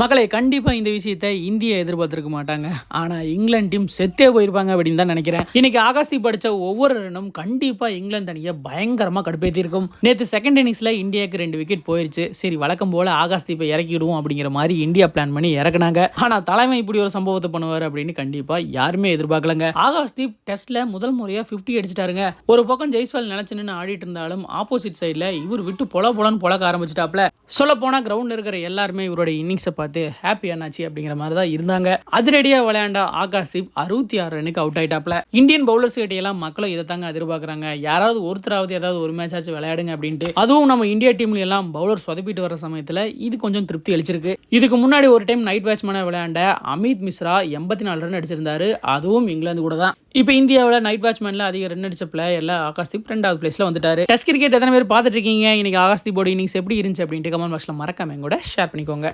மக்களை கண்டிப்பாக இந்த விஷயத்தை இந்தியா எதிர்பார்த்திருக்க மாட்டாங்க. ஆனால் இங்கிலாந்து டீம் செத்தே போயிருப்பாங்க அப்படின்னு தான் நினைக்கிறேன். இன்னைக்கு ஆகாஸ்தி படிச்ச ஒவ்வொரு ரனும் கண்டிப்பாக இங்கிலாந்து அணியை பயங்கரமாக கடுப்பேற்றிருக்கும் இருக்கும் செகண்ட் இன்னிங்ஸில் இந்தியாவுக்கு ரெண்டு விக்கெட் போயிருச்சு. சரி வழக்கம் போல ஆகாஸ்தீப்பை இறக்கிடுவோம் அப்படிங்கிற மாதிரி இந்தியா பிளான் பண்ணி இறக்குனாங்க. ஆனால் தலைமை இப்படி ஒரு சம்பவத்தை பண்ணுவார் அப்படின்னு கண்டிப்பாக யாருமே எதிர்பார்க்கலங்க. ஆகாஸ்தீப் டெஸ்ட்டில் முதல் முறையாக ஃபிஃப்டி அடிச்சிட்டாருங்க. ஒரு பக்கம் ஜெய்ஸ்வால் நினைச்சு நின்று ஆடிட்டு இருந்தாலும் ஆப்போசிட் சைடில் இவர் விட்டு பொல பொலன்னு பொழக்க ஆரம்பிச்சிட்டாப்ல. சொல்ல போனால் கிரவுண்ட்ல இருக்கிற எல்லாருமே இவருடைய இன்னிங்ஸை பார்த்து ஹாப்பி ஆனாச்சு அப்படிங்கிற மாதிரி தான் இருந்தாங்க. அதிரடியாக விளையாண்ட ஆகாஷிப் அறுபத்தி ஆறு ரனுக்கு அவுட் ஆயிட்டாப்ல இந்தியன் பவுலர்ஸ் கிட்டையெல்லாம் மக்களும் இதை தாங்க எதிர்பார்க்குறாங்க. யாராவது ஒருத்தராவது ஏதாவது ஒரு மேட்ச் ஆச்சு விளையாடுங்க அப்படின்ட்டு. அதுவும் நம்ம இந்தியா டீம்ல எல்லாம் பவுலர் சொதப்பிட்டு வர சமயத்தில் இது கொஞ்சம் திருப்தி அளிச்சிருக்கு. இதுக்கு முன்னாடி ஒரு டைம் நைட் பேட்ஸ்மேனா விளையாண்ட அமித் மிஸ்ரா எண்பத்தி நாலு ரன் அடிச்சிருந்தாரு. அதுவும் இங்கிலாந்து கூட தான். இப்போ இந்தியாவில் நைட் பேட்ஸ்மேன்ல அதிக ரன் அடிச்ச பிளேயர்ல ஆகாஷ்தீப் ரெண்டாவது பிளேஸ்ல வந்துட்டாரு. டெஸ்ட் கிரிக்கெட் எத்தனை பேர் பார்த்துட்டு இருக்கீங்க? இன்னைக்கு ஆகாஷ்தீப்போட இன்னிங்ஸ் எப்படி இருந்துச்சு அப்படின்ட்டு கமெண்ட் பாக்ஸில் மறக்காம கூட ஷேர் பண்ணிக்கோங்க.